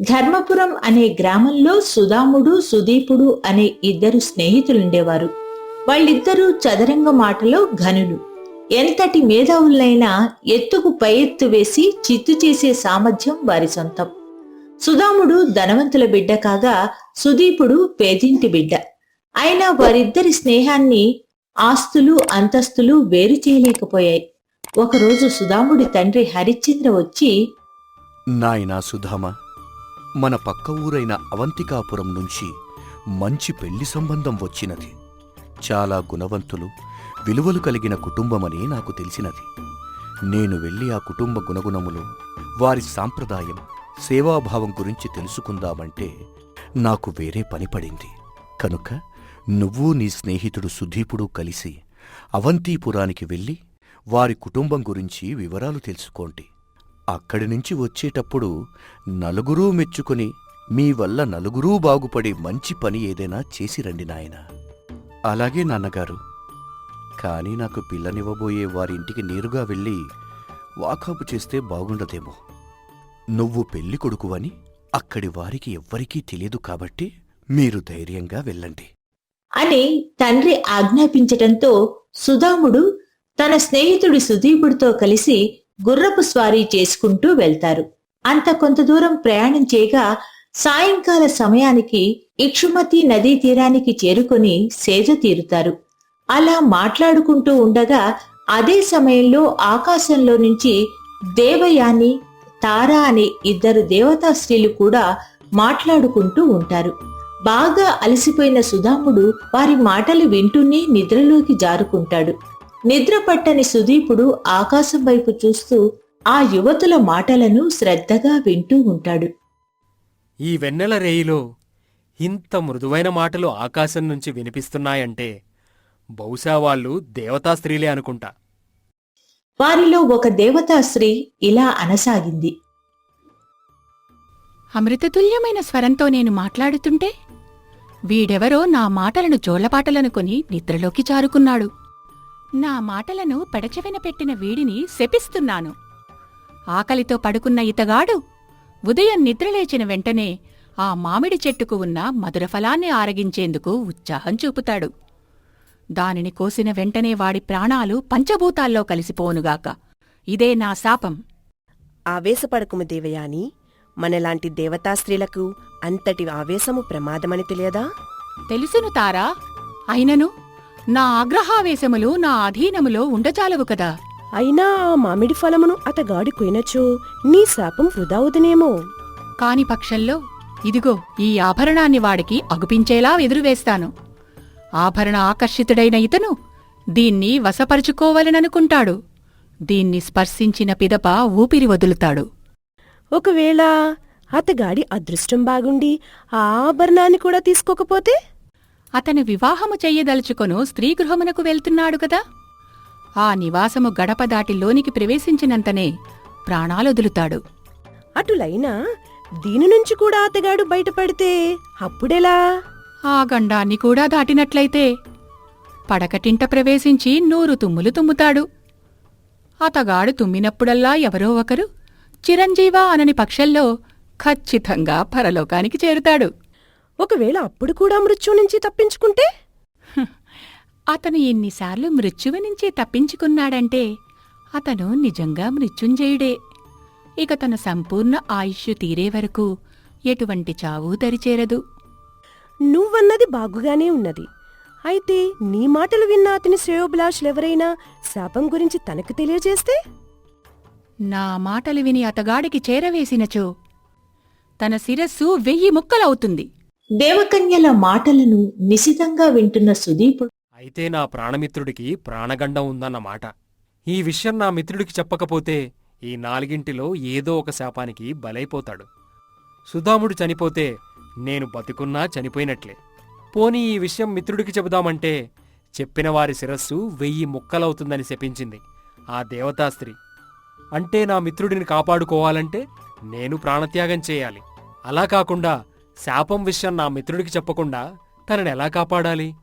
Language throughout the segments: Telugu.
ధర్మపురం అనే గ్రామంలో సుధాముడు సుదీపుడు అనే ఇద్దరు స్నేహితులుండేవారు వాళ్ళిద్దరూ చదరంగ మాటలో ఘనులు. ఎంతటి మేధావులైనా ఎత్తుకు పై ఎత్తు వేసి చిత్తు చేసే సామర్థ్యం వారి సొంతం. సుధాముడు ధనవంతుల బిడ్డ కాగా సుదీపుడు పేదింటి బిడ్డ. అయినా వారిద్దరి స్నేహాన్ని ఆస్తులు అంతస్తులు వేరు చేయలేకపోయాయి. ఒకరోజు సుధాముడి తండ్రి హరిశ్చంద్ర వచ్చి నాయనా సుధామా మన పక్క ఊరైన అవంతికాపురం నుంచి మంచి పెళ్ళి సంబంధం వచ్చినది. చాలా గుణవంతులు విలువలు కలిగిన కుటుంబమని నాకు తెలిసినది. నేను వెళ్ళి ఆ కుటుంబ గుణగుణములు వారి సాంప్రదాయం సేవాభావం గురించి తెలుసుకుందామంటే నాకు వేరే పని పడింది. కనుక నువ్వు నీ స్నేహితుడు సుధీపుడు కలిసి అవంతీపురానికి వెళ్ళి వారి కుటుంబం గురించి వివరాలు తెలుసుకోండి. అక్కడి నుంచి వచ్చేటప్పుడు నలుగురూ మెచ్చుకొని మీ వల్ల నలుగురూ బాగుపడే మంచి పని ఏదైనా చేసి రండి నాయనా. అలాగే నాన్నగారు. కానీ నాకు పిల్లనివ్వబోయే వారి ఇంటికి నేరుగా వెళ్ళి వాకాపు చేస్తే బాగుండదేమో. నువ్వు పెళ్ళి కొడుకువని అక్కడి వారికి ఎవ్వరికీ తెలియదు కాబట్టి మీరు ధైర్యంగా వెళ్ళండి. అని తండ్రి ఆజ్ఞాపించటంతో సుధాముడు తన స్నేహితుడి సుదీపుడితో కలిసి గుర్రపు స్వారీ చేసుకుంటూ వెళ్తారు. అంత కొంత దూరం ప్రయాణం చేయగా సాయంకాల సమయానికి ఇక్షుమతి నదీ తీరానికి చేరుకొని సేద తీరుతారు. అలా మాట్లాడుకుంటూ ఉండగా అదే సమయంలో ఆకాశంలో నుంచి దేవయాని తారా అనే ఇద్దరు దేవతా స్త్రీలు కూడా మాట్లాడుకుంటూ ఉంటారు. బాగా అలసిపోయిన సుధాముడు వారి మాటలు వింటూనే నిద్రలోకి జారుకుంటాడు. నిద్ర పట్టని సుదీపుడు ఆకాశం వైపు చూస్తూ ఆ యువతుల మాటలను శ్రద్ధగా వింటూ ఉంటాడు. ఈ వెన్నెల రేయిలో ఇంత మృదువైన మాటలు ఆకాశం నుంచి వినిపిస్తున్నాయంటే బహుశా వాళ్ళు దేవతా స్త్రీలే అనుకుంటా. వారిలో ఒక దేవతా స్త్రీ ఇలా అనసాగింది. అమృతతుల్యమైన స్వరంతో నేను మాట్లాడుతుంటే వీడెవరో నా మాటలను జోలపాటలనుకొని నిద్రలోకి జారుకున్నాడు. నా మాటలను పెడచెవిన పెట్టిన వీడిని శపిస్తున్నాను. ఆకలితో పడుకున్న ఇతగాడు ఉదయం నిద్రలేచిన వెంటనే ఆ మామిడి చెట్టుకు ఉన్న మధురఫలాన్ని ఆరగించేందుకు ఉత్సాహం చూపుతాడు. దానిని కోసిన వెంటనే వాడి ప్రాణాలు పంచభూతాల్లో కలిసిపోనుగాక ఇదే నా శాపం. ఆవేశపడకుము దేవయాని. మనలాంటి దేవతా స్త్రీలకు అంతటి ఆవేశము ప్రమాదమని తెలియదా? తెలుసును తారా. అయినను నా ఆగ్రహావేశములు నా అధీనములో ఉండజాలవు కదా. అయినా ఆ మామిడి ఫలమును అతగాడి కొయినచో నీ శాపం వృధా అవుదునేమో. కాని పక్షంలో ఇదిగో ఈ ఆభరణాన్ని వాడికి అగుపించేలా ఎదురువేస్తాను. ఆభరణ ఆకర్షితుడైన ఇతను దీన్ని వశపరుచుకోవలననుకుంటాడు. దీన్ని స్పర్శించిన పిదప ఊపిరి వదులుతాడు. ఒకవేళ అతగాడి అదృష్టం బాగుండి ఆ ఆభరణాన్ని కూడా తీసుకోకపోతే? అతను వివాహము చెయ్యదలుచుకొను స్త్రీగృహమునకు వెళ్తున్నాడు కదా. ఆ నివాసము గడప దాటి లోనికి ప్రవేశించినంతనే ప్రాణాలొదులుతాడు అటులైనా దీని నుంచి కూడా అతగాడు బయటపడితే అప్పుడెలా? ఆ గండాన్ని కూడా దాటినట్లయితే పడకటింట ప్రవేశించి నూరు తుమ్ములు తుమ్ముతాడు. అతగాడు తుమ్మినప్పుడల్లా ఎవరో ఒకరు చిరంజీవా అనని పక్షంలో ఖచ్చితంగా పరలోకానికి చేరుతాడు. ఒకవేళ అప్పుడు కూడా మృత్యు నుంచి తప్పించుకుంటే? అతను ఎన్నిసార్లు మృత్యువు నుంచి తప్పించుకున్నాడంటే అతను నిజంగా మృత్యుంజయుడే. ఇక తన సంపూర్ణ ఆయుష్షు తీరే వరకు ఎటువంటి చావూ దరిచేరదు. నువ్వన్నది బాగుగానే ఉన్నది. అయితే నీ మాటలు విన్న అతని శ్రేయోభిలాషులెవరైనా శాపం గురించి తనకు తెలియజేస్తే? నా మాటలు విని అతగాడికి చేరవేసినచో తన శిరస్సు వెయ్యి ముక్కలవుతుంది. దేవకన్యల మాటలను నిశితంగా వింటున్న సుదీపుడు అయితే నా ప్రాణమిత్రుడికి ప్రాణగండం ఉందన్నమాట ఈ విషయం నా మిత్రుడికి చెప్పకపోతే ఈ నాలుగింటిలో ఏదో ఒక శాపానికి బలైపోతాడు. సుధాముడు చనిపోతే నేను బతికున్నా చనిపోయినట్లే. పోనీ ఈ విషయం మిత్రుడికి చెబుదామంటే చెప్పిన వారి శిరస్సు వెయ్యి ముక్కలవుతుందని శపించింది ఆ దేవతాస్త్రీ. అంటే నా మిత్రుడిని కాపాడుకోవాలంటే నేను ప్రాణత్యాగం చేయాలి. అలా కాకుండా శాపం విషయం నా మిత్రుడికి చెప్పకుండా తనని ఎలా కాపాడాలి?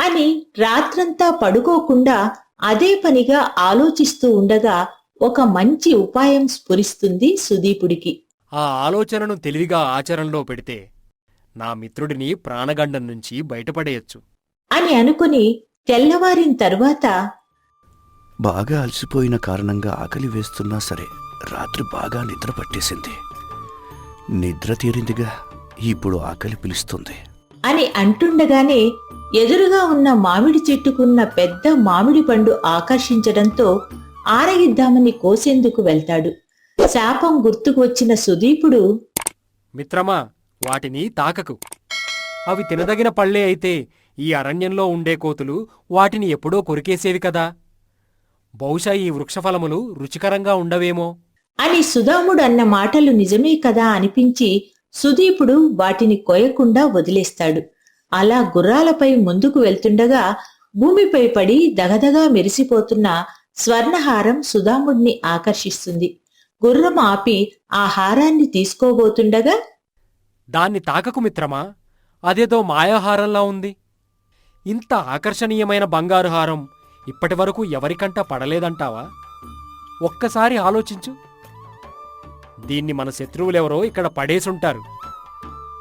అని రాత్రంతా పడుకోకుండా అదే పనిగా ఆలోచిస్తూ ఉండగా ఒక మంచి ఉపాయం స్ఫురిస్తుంది సుదీపుడికి. ఆ ఆలోచనను తెలివిగా ఆచరణలో పెడితే నా మిత్రుడిని ప్రాణగండం నుంచి బయటపడేయొచ్చు. అని అనుకుని తెల్లవారిన తరువాత బాగా అలసిపోయిన కారణంగా ఆకలి వేస్తున్నా సరే రాత్రి బాగా నిద్ర పట్టేసింది. నిద్ర తీరిందిగా. ఇప్పుడు ఆకలి పిలుస్తుంది. అని అంటుండగానే ఎదురుగా ఉన్న మామిడి చెట్టుకున్న పెద్ద మామిడి పండు ఆకర్షించడంతో ఆరగిద్దామని కోసేందుకు వెళ్తాడు. శాపం గుర్తుకు వచ్చిన సుదీపుడు మిత్రమా వాటిని తాకకు. అవి తినదగిన పళ్ళే అయితే ఈ అరణ్యంలో ఉండే కోతులు వాటిని ఎప్పుడో కొరికేసేవి కదా. బహుశా ఈ వృక్షఫలములు రుచికరంగా ఉండవేమో. అని సుధాముడు అన్న మాటలు నిజమే కదా అనిపించి సుదీపుడు వాటిని కొయ్యకుండా వదిలేస్తాడు. అలా గుర్రాలపై ముందుకు వెళ్తుండగా భూమిపై పడి దగదగా మెరిసిపోతున్న స్వర్ణహారం సుధాముడిని ఆకర్షిస్తుంది. గుర్రం ఆపి ఆ హారాన్ని తీసుకోబోతుండగా దాన్ని తాకకు మిత్రమా? అదేదో మాయాహారంలా ఉంది. ఇంత ఆకర్షణీయమైన బంగారు హారం ఇప్పటివరకు ఎవరికంటా పడలేదంటావా? ఒక్కసారి ఆలోచించు. దీన్ని మన శత్రువులెవరో ఇక్కడ పడేసుంటారు.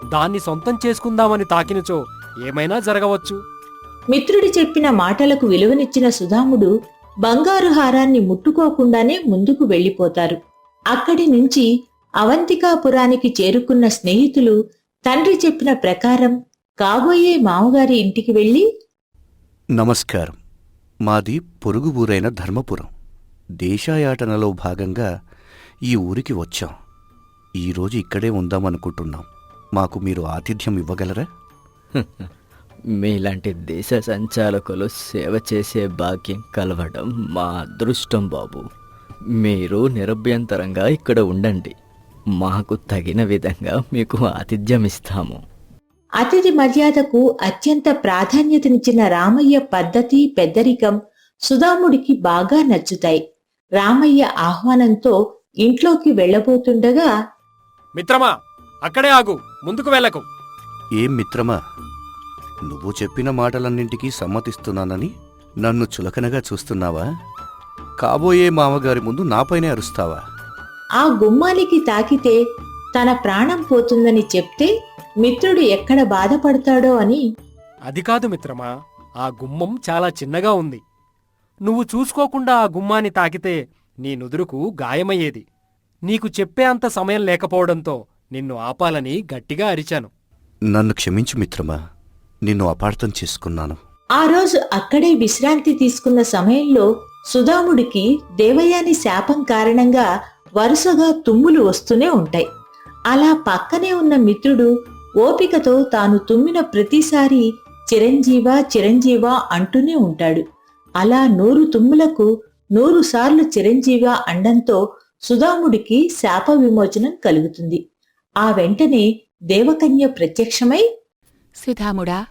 దాన్ని సొంతం చేసుకుందామని తాకినచో ఏమైనా జరగవచ్చు. మిత్రుడి చెప్పిన మాటలకు విలువనిచ్చిన సుధాముడు బంగారు హారాన్ని ముట్టుకోకుండానే ముందుకు వెళ్ళిపోతారు. అక్కడి నుంచి అవంతికాపురానికి చేరుకున్న స్నేహితులు తండ్రి చెప్పిన ప్రకారం కాబోయే మామగారి ఇంటికి వెళ్ళి నమస్కారం. మాది పొరుగు ఊరైన ధర్మపురం. దేశాయాటనలో భాగంగా ఈ ఊరికి వచ్చాం. ఈరోజు ఇక్కడే ఉందామనుకుంటున్నాం. మాకు మీరు ఆతిథ్యం ఇవ్వగలరా? మీలాంటి దేశ సంచాలకులు సేవ చేసే భాగ్యం కలవడం మా అదృష్టం బాబు. మీరు నిరభ్యంతరంగా ఇక్కడ ఉండండి. మాకు తగిన విధంగా మీకు ఆతిథ్యం ఇస్తాము. అతిథి మర్యాదకు అత్యంత ప్రాధాన్యతనిచ్చిన రామయ్య పద్ధతి పెద్దరికం సుధాముడికి బాగా నచ్చుతాయి. రామయ్య ఆహ్వానంతో ఇంట్లోకి వెళ్ళబోతుండగా మిత్రమా అక్కడే ఆగు ముందుకు వెళ్ళకు. ఏం మిత్రమా నువ్వు చెప్పిన మాటలన్నింటికీ సమ్మతిస్తున్నానని నన్ను చులకనగా చూస్తున్నావా? కాబోయే మామగారి ముందు నాపైనే అరుస్తావా? ఆ గుమ్మానికి తాకితే తన ప్రాణం పోతుందని చెప్తే మిత్రుడు ఎక్కడ బాధపడతాడో అని. అది కాదు మిత్రమా ఆ గుమ్మం చాలా చిన్నగా ఉంది. నువ్వు చూసుకోకుండా ఆ గుమ్మాన్ని తాకితే నీ నుదురుకు గాయమయ్యేది. నీకు చెప్పే అంత సమయం లేకపోవడంతో నిన్ను ఆపాలని గట్టిగా అరిచాను. నన్ను క్షమించు మిత్రమా నిన్ను అపార్థం చేసుకున్నాను. ఆ రోజు అక్కడే విశ్రాంతి తీసుకున్న సమయంలో సుధాముడికి దేవయాని శాపం కారణంగా వరుసగా తుమ్ములు వస్తూనే ఉంటాయి. అలా పక్కనే ఉన్న మిత్రుడు ఓపికతో తాను తుమ్మిన ప్రతిసారి చిరంజీవ చిరంజీవ అంటూనే ఉంటాడు. అలా నూరు తుమ్ములకు నూరు సార్లు చిరంజీవ అండంతో సుధాముడికి శాప విమోచనం కలుగుతుంది. ఆ వెంటనే దేవకన్య ప్రత్యక్షమై సుధాముడా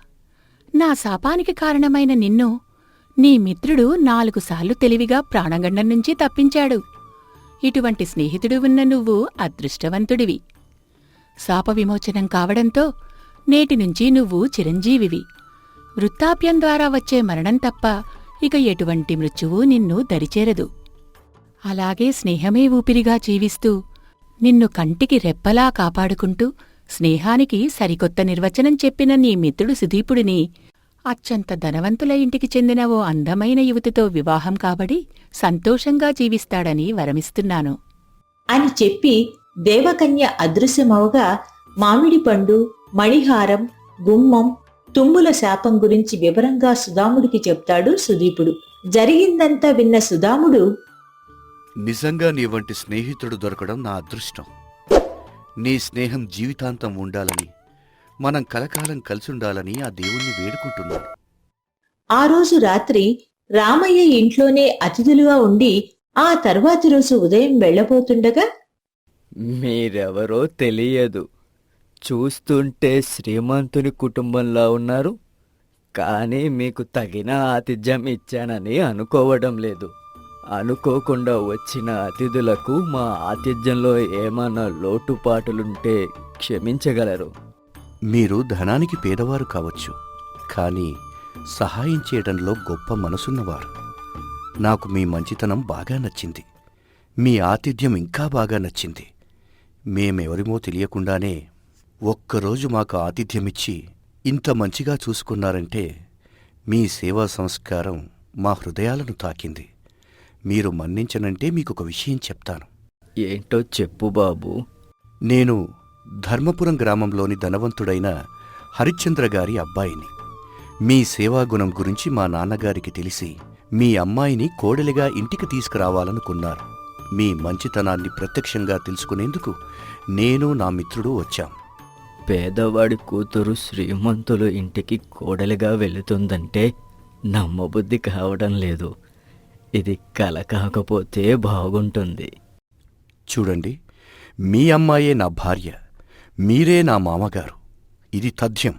నా శాపానికి కారణమైన నిన్ను నీ మిత్రుడు నాలుగు సార్లు తెలివిగా ప్రాణగండం నుంచి తప్పించాడు. ఇటువంటి స్నేహితుడు ఉన్న నువ్వు అదృష్టవంతుడివి. శాప విమోచనం కావడంతో నేటి నుంచి నువ్వు చిరంజీవివి. వృత్తాప్యం ద్వారా వచ్చే మరణం తప్ప ఇక ఎటువంటి మృత్యువు నిన్ను దరిచేరదు. అలాగే స్నేహమే ఊపిరిగా జీవిస్తూ నిన్ను కంటికి రెప్పలా కాపాడుకుంటూ స్నేహానికి సరికొత్త నిర్వచనం చెప్పిన నీ మిత్రుడు సుదీపుడిని అత్యంత ధనవంతుల ఇంటికి చెందిన ఓ అందమైన యువతితో వివాహం కాబడి సంతోషంగా జీవిస్తాడని వరమిస్తున్నాను. అని చెప్పి దేవకన్య అదృశ్యమవగా మామిడి పండు మణిహారం గుమ్మం తుమ్ముల శాపం గురించి వివరంగా సుధాముడికి చెప్తాడు సుదీపుడు. జరిగిందంతా విన్న సుధాముడు నిజంగా నీ వంటి స్నేహితుడు దొరకడం నా అదృష్టం. నీ స్నేహం జీవితాంతం ఉండాలని మనం కలకాలం కలిసుండాలని ఆ దేవుణ్ణి వేడుకుంటున్నాను. ఆ రోజు రాత్రి రామయ్య ఇంట్లోనే అతిథులుగా ఉండి ఆ తర్వాతి రోజు ఉదయం వెళ్ళబోతుండగా మీరెవరో తెలియదు. చూస్తుంటే శ్రీమంతుని కుటుంబంలా ఉన్నారు. కానీ మీకు తగిన ఆతిథ్యం ఇచ్చానని అనుకోవడం లేదు. అనుకోకుండా వచ్చిన అతిథులకు మా ఆతిథ్యంలో ఏమైనా లోటుపాటులుంటే క్షమించగలరు. మీరు ధనానికి పేదవారు కావచ్చు కానీ సహాయం చేయడంలో గొప్ప మనసున్నవారు. నాకు మీ మంచితనం బాగా నచ్చింది. మీ ఆతిథ్యం ఇంకా బాగా నచ్చింది. మేమెవరిమో తెలియకుండానే ఒక్కరోజు మాకు ఆతిథ్యమిచ్చి ఇంత మంచిగా చూసుకున్నారంటే మీ సేవా సంస్కారం మా హృదయాలను తాకింది. మీరు మన్నించనంటే మీకొక విషయం చెప్తాను. ఏంటో చెప్పు బాబు. నేను ధర్మపురం గ్రామంలోని ధనవంతుడైన హరిశ్చంద్ర గారి అబ్బాయిని. మీ సేవాగుణం గురించి మా నాన్నగారికి తెలిసి మీ అమ్మాయిని కోడలిగా ఇంటికి తీసుకురావాలనుకున్నారు. మీ మంచితనాన్ని ప్రత్యక్షంగా తెలుసుకునేందుకు నేను నా మిత్రుడు వచ్చాం. పేదవాడి కూతురు శ్రీమంతులు ఇంటికి కోడలిగా వెళుతుందంటే నమ్మబుద్ధి కావడం లేదు. ఇది కల కాకపోతే బాగుంటుంది. చూడండి మీ అమ్మాయే నా భార్య మీరే నా మామగారు. ఇది తథ్యం.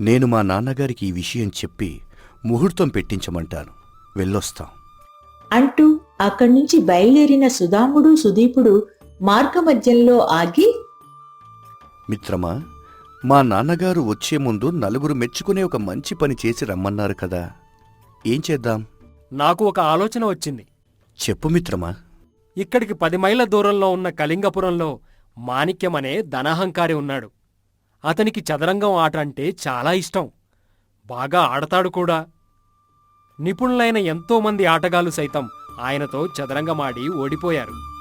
నేను మా నాన్నగారికి ఈ విషయం చెప్పి ముహూర్తం పెట్టించమంటాను. వెళ్ళొస్తాం. అంటూ అక్కడి నుంచి బయలుదేరిన సుధాముడు సుదీపుడు మార్గమధ్యంలో ఆగి మిత్రమా మా నాన్నగారు వచ్చే ముందు నలుగురు మెచ్చుకునే ఒక మంచి పని చేసి రమ్మన్నారు కదా. ఏం చేద్దాం? నాకు ఒక ఆలోచన వచ్చింది. చెప్పు మిత్రమా. ఇక్కడికి పది మైళ్ళ దూరంలో ఉన్న కళింగపురంలో మాణిక్యం అనే ధనహంకారి ఉన్నాడు. అతనికి చదరంగం ఆట అంటే చాలా ఇష్టం. బాగా ఆడతాడు కూడా. నిపుణులైన ఎంతోమంది ఆటగాళ్ళు సైతం ఆయనతో చదరంగమాడి ఓడిపోయారు.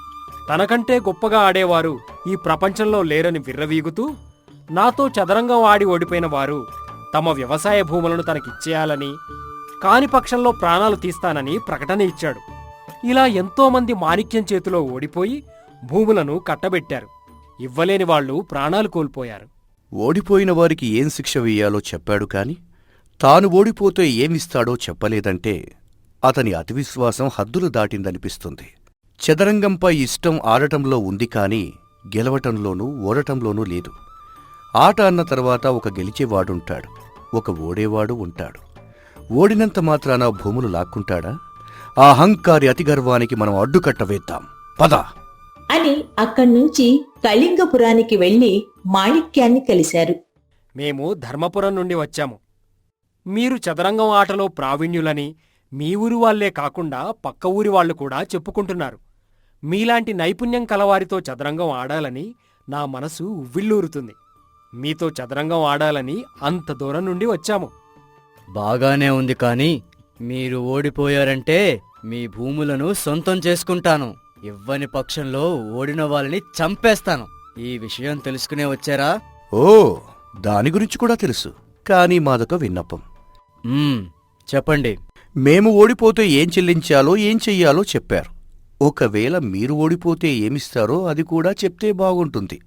తనకంటే గొప్పగా ఆడేవారు ఈ ప్రపంచంలో లేరని విర్రవీగుతూ నాతో చదరంగం ఆడి ఓడిపోయిన వారు తమ వ్యవసాయ భూములను తనకిచ్చేయాలని కాని పక్షంలో ప్రాణాలు తీస్తానని ప్రకటన ఇచ్చాడు. ఇలా ఎంతోమంది మాణిక్యం చేతిలో ఓడిపోయి భూములను కట్టబెట్టారు. ఇవ్వలేని వాళ్ళు ప్రాణాలు కోల్పోయారు. ఓడిపోయిన వారికి ఏం శిక్ష వేయాలో చెప్పాడు కాని తాను ఓడిపోతే ఏమిస్తాడో చెప్పలేదంటే అతని అతి విశ్వాసం హద్దులు దాటిందనిపిస్తుంది. చదరంగంపై ఇష్టం ఆడటంలో ఉంది కాని గెలవటంలోనూ ఓడటంలోనూ లేదు. ఆట అన్న తర్వాత ఒక గెలిచేవాడుంటాడు. ఒక ఓడేవాడు ఉంటాడు. ఓడినంత మాత్రాన భూములు లాక్కుంటాడా? ఆ అహంకారి అతిగర్వానికి మనం అడ్డుకట్ట వేద్దాం. పద! అని అక్కడి నుంచి కళింగపురానికి వెళ్ళి మాణిక్యాన్ని కలిశారు. మేము ధర్మపురం నుండి వచ్చాము. మీరు చదరంగం ఆటలో ప్రావీణ్యులని మీ ఊరి వాళ్ళే కాకుండా పక్క ఊరి వాళ్ళు కూడా చెప్పుకుంటున్నారు. మీలాంటి నైపుణ్యం కలవారితో చదరంగం ఆడాలని నా మనసు ఉవ్విళ్ళూరుతుంది. మీతో చదరంగం ఆడాలని అంత దూరం నుండి వచ్చాము. బాగానే ఉంది కానీ మీరు ఓడిపోయారంటే మీ భూములను సొంతం చేసుకుంటాను. ఇవ్వని పక్షంలో ఓడిన వాళ్ళని చంపేస్తాను. ఈ విషయం తెలుసుకునే వచ్చారా? ఓ దాని గురించి కూడా తెలుసు. కానీ మాదొక విన్నపం. మ్మ్, చెప్పండి. మేము ఓడిపోతే ఏం చెల్లించాలో ఏం చెయ్యాలో చెప్పారు. ఒకవేళ మీరు ఓడిపోతే ఏమిస్తారో అది కూడా చెప్తే బాగుంటుంది.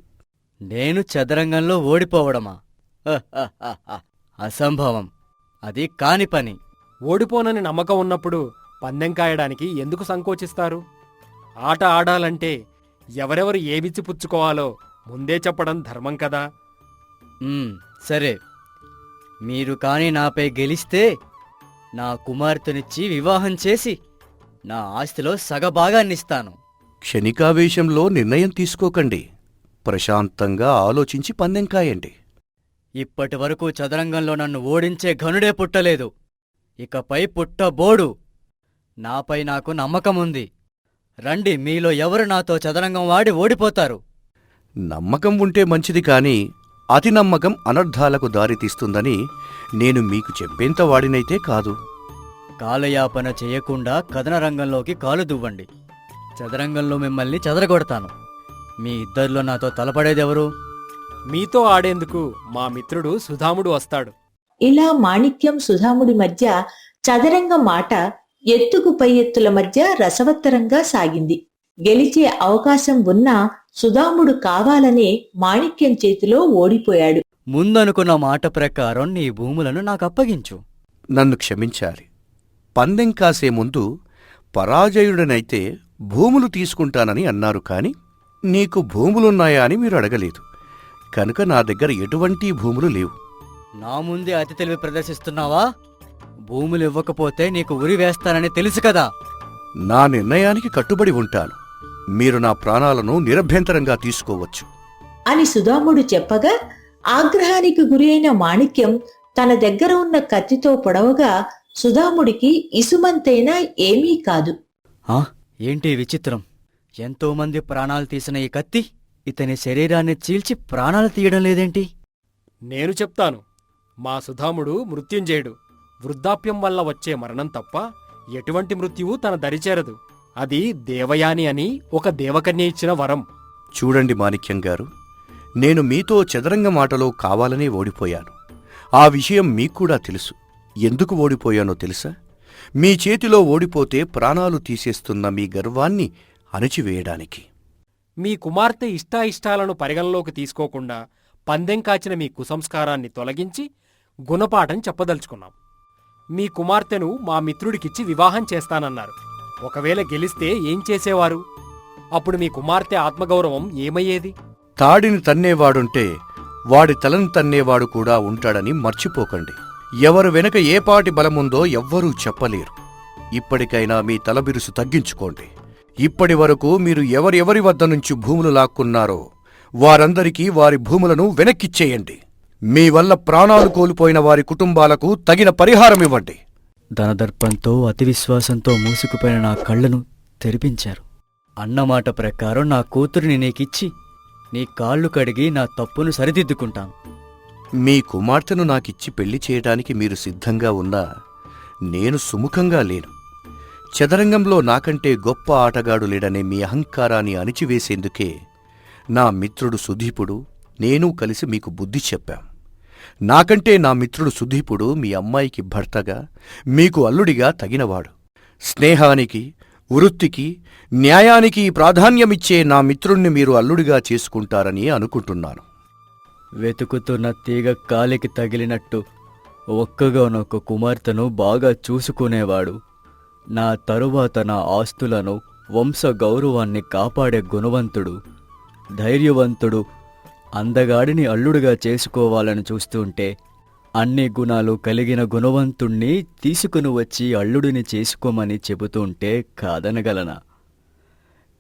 నేను చదరంగంలో ఓడిపోవడమా. అసంభవం. అది కాని పని. ఓడిపోనని నమ్మకం ఉన్నప్పుడు పందెం కాయడానికి ఎందుకు సంకోచిస్తారు? ఆట ఆడాలంటే ఎవరెవరు ఏమిచ్చి పుచ్చుకోవాలో ముందే చెప్పడం ధర్మం కదా. సరే. మీరు కాని నాపై గెలిస్తే నా కుమార్తెనిచ్చి వివాహం చేసి నా ఆస్తిలో సగభాగాన్నిస్తాను. క్షణికావేశంలో నిర్ణయం తీసుకోకండి. ప్రశాంతంగా ఆలోచించి పందెం కాయండి. ఇప్పటి వరకు చదరంగంలో నన్ను ఓడించే ఘనుడే పుట్టలేదు. ఇకపై పుట్టబోడు. నాపై నాకు నమ్మకముంది. రండి మీలో ఎవరు నాతో చదరంగం వాడి ఓడిపోతారు? నమ్మకం ఉంటే మంచిది కాని అతి నమ్మకం అనర్థాలకు దారితీస్తుందని నేను మీకు చెప్పేంత వాడినైతే కాదు. కాలయాపన చేయకుండా కథన రంగంలోకి కాలు దువ్వండి. చదరంగంలో మిమ్మల్ని చెదరగొడతాను. మీ ఇద్దరిలో నాతో తలపడేదెవరు? మీతో ఆడేందుకు మా మిత్రుడు సుధాముడు వస్తాడు. ఇలా మాణిక్యం సుధాముడి మధ్య చదరంగ మాట ఎత్తుకు పై ఎత్తుల మధ్య రసవత్తరంగా సాగింది. గెలిచే అవకాశం ఉన్నా సుధాముడు కావాలనే మాణిక్యం చేతిలో ఓడిపోయాడు. ముందనుకున్న మాట ప్రకారం నీ భూములను నాకు అప్పగించు నన్ను క్షమించాలి. పందెం కాసే ముందు పరాజయుడనైతే భూములు తీసుకుంటానని అన్నారు కాని నీకు భూములున్నాయా అని మీరు అడగలేదు. కనుక నా దగ్గర ఎటువంటి భూములు లేవు. నా ముందే అతి తెలివి ప్రదర్శిస్తున్నావా? భూములు ఇవ్వకపోతే నీకు ఉరి వేస్తానని తెలుసు కదా. నా నిర్ణయానికి కట్టుబడి ఉంటాను. మీరు నా ప్రాణాలను నిరభ్యంతరంగా తీసుకోవచ్చు. అని సుధాముడు చెప్పగా ఆగ్రహానికి గురి అయిన మాణిక్యం తన దగ్గర ఉన్న కత్తితో పొడవగా సుధాముడికి ఇసుమంతైనా ఏమీ కాదు. ఆ ఏంటి ఈ విచిత్రం? ఎంతో మంది ప్రాణాలు తీసిన ఈ కత్తి ఇతని శరీరాన్ని చీల్చి ప్రాణాలు తీయడం లేదేంటి? నేను చెప్తాను. మా సుధాముడు మృత్యుంజయుడు. వృద్ధాప్యం వల్ల వచ్చే మరణం తప్ప ఎటువంటి మృత్యువు తన దరిచేరదు అది దేవయాని అని ఒక దేవకన్య ఇచ్చిన వరం. చూడండి మాణిక్యం గారు నేను మీతో చదరంగ మాటలో కావాలనే ఓడిపోయాను. ఆ విషయం మీకు కూడా తెలుసు. ఎందుకు ఓడిపోయానో తెలుసా? మీ చేతిలో ఓడిపోతే ప్రాణాలు తీసేస్తున్న మీ గర్వాన్ని అణిచివేయడానికి. మీ కుమార్తె ఇష్టాయిష్టాలను పరిగణలోకి తీసుకోకుండా పందెం కాచిన మీ కుసంస్కారాన్ని తొలగించి గుణపాఠం చెప్పదలుచుకున్నాం. మీ కుమార్తెను మా మిత్రుడికిచ్చి వివాహం చేస్తానన్నారు. ఒకవేళ గెలిస్తే ఏం చేసేవారు? అప్పుడు మీ కుమార్తె ఆత్మగౌరవం ఏమయ్యేది? తాడిని తన్నేవాడుంటే వాడి తలను తన్నేవాడు కూడా ఉంటాడని మర్చిపోకండి. ఎవరు వెనక ఏ పాటి బలముందో ఎవ్వరూ చెప్పలేరు. ఇప్పటికైనా మీ తలబిరుసు తగ్గించుకోండి. ఇప్పటి వరకు మీరు ఎవరెవరి వద్ద నుంచి భూములు లాక్కున్నారో వారందరికీ వారి భూములను వెనక్కిచ్చేయండి. మీ వల్ల ప్రాణాలు కోల్పోయిన వారి కుటుంబాలకు తగిన పరిహారం ఇవ్వండి ధనదర్పంతో అతి విశ్వాసంతో మూసుకుపోయిన నా కళ్ళను తెరిపించారు. అన్నమాట ప్రకారం నా కూతురిని నీకిచ్చి నీ కాళ్ళు కడిగి నా తప్పును సరిదిద్దుకుంటాను. మీ కుమార్తెను నాకిచ్చి పెళ్ళి చేయడానికి మీరు సిద్ధంగా ఉన్నా నేను సుముఖంగా లేను. చదరంగంలో నాకంటే గొప్ప ఆటగాడు లేడనే మీ అహంకారాన్ని అణిచివేసేందుకే నా మిత్రుడు సుధీపుడు నేను కలిసి మీకు బుద్ధి చెప్పాం. నాకంటే నా మిత్రుడు సుధీపుడు మీ అమ్మాయికి భర్తగా మీకు అల్లుడిగా తగినవాడు. స్నేహానికి వృత్తికి న్యాయానికి ప్రాధాన్యమిచ్చే నా మిత్రుణ్ణి మీరు అల్లుడిగా చేసుకుంటారని అనుకుంటున్నాను. వెతుకుతున్న తీగ కాలికి తగిలినట్టు ఒక్కగానొక్క కుమార్తెను బాగా చూసుకునేవాడు. నా తరువాత నా ఆస్తులను వంశ గౌరవాన్ని కాపాడే గుణవంతుడు ధైర్యవంతుడు అందగాడిని అల్లుడుగా చేసుకోవాలని చూస్తుంటే అన్ని గుణాలు కలిగిన గుణవంతుణ్ణి తీసుకుని వచ్చి అల్లుడిని చేసుకోమని చెబుతుంటే కాదనగలనా?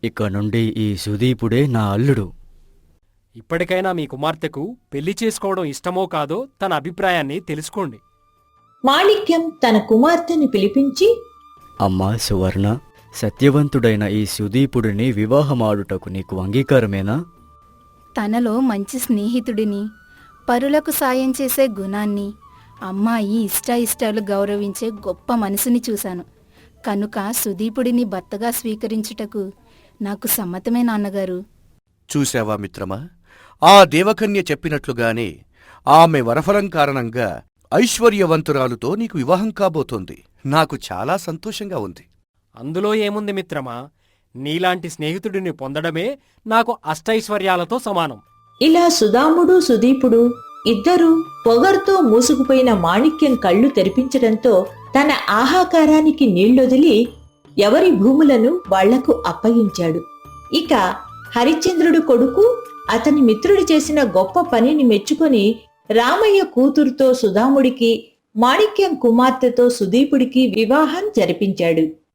ఇక నుండి ఈ సుదీపుడే నా అల్లుడు. ఇప్పటికైనా మీ కుమార్తెకు పెళ్ళి చేసుకోవడం ఇష్టమో కాదో తన అభిప్రాయాన్ని తెలుసుకోండి. మాణిక్యం తన కుమార్తెని పిలిపించి అమ్మా సువర్ణ సత్యవంతుడైన ఈ సుదీపుడిని వివాహమాడుటకు నీకు అంగీకారమేనా? తనలో మంచి స్నేహితుడిని పరులకు సాయం చేసే గుణాన్ని అమ్మాయి ఇష్టాయిష్టాలు గౌరవించే గొప్ప మనసుని చూశాను. కనుక సుదీపుడిని భర్తగా స్వీకరించుటకు నాకు సమ్మతమే నాన్నగారు. చూశావా మిత్రమా? ఆ దేవకన్య చెప్పినట్లుగానే ఆమె వరఫలం కారణంగా ఐశ్వర్యవంతురాలుతో నీకు వివాహం కాబోతోంది. నాకు చాలా సంతోషంగా ఉంది. అందులో ఏముంది మిత్రమా? నీలాంటి స్నేహితుడిని పొందడమే నాకు అష్టైశ్వర్యాలతో సమానం. ఇలా సుదాముడు సుదీపుడు ఇద్దరూ పొగర్తో మూసుకుపోయిన మాణిక్యం కళ్ళు తెరిపించడంతో తన ఆహాకారానికి నీళ్ళొదిలి ఎవరి భూములను వాళ్ళకు అప్పగించాడు. ఇక హరిశ్చంద్రుడు కొడుకు అతని మిత్రుడు చేసిన గొప్ప పనిని మెచ్చుకొని రామయ్య కూతురుతో సుధాముడికి మాణిక్యం కుమార్తెతో సుదీపుడికి వివాహం జరిపించాడు.